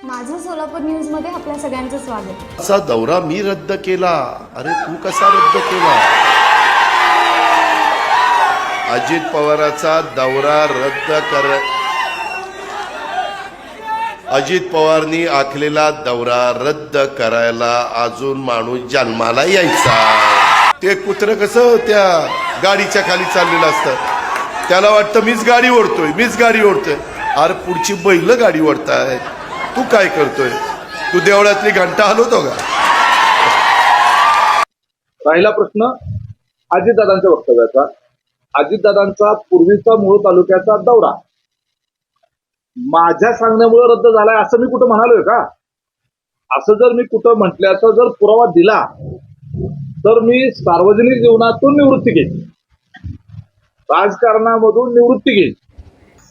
सोलापूर न्यूजमध्ये आपल्या सगळ्यांचं स्वागत. असा दौरा मी रद्द केला. अरे तू कसा रद्द केला? अजित पवाराचा दौरा रद्द कर अजित पवारनी आखलेला दौरा रद्द करायला अजून माणूस जन्माला यायचा. ते कुत्र कसं त्या गाडीच्या खाली चाललेलं असतं? त्याला वाटतं मीच गाडी ओढतोय मीच गाडी ओढतोय. अरे पुढची बैल गाडी ओढताय तू काय करतोय? तू देवळातली घंटा हलवतो का? राहिला प्रश्न अजितदादांच्या वक्तव्याचा. अजितदादांचा पूर्वीचा मूळ तालुक्याचा दौरा. माझ्या सांगण्यामुळे रद्द झालाय असं मी कुठं म्हणालोय का? असं जर मी कुठं म्हटल्याचा जर पुरावा दिला तर मी सार्वजनिक जीवनातून निवृत्ती घेईन. राजकारणामधून निवृत्ती घेईन.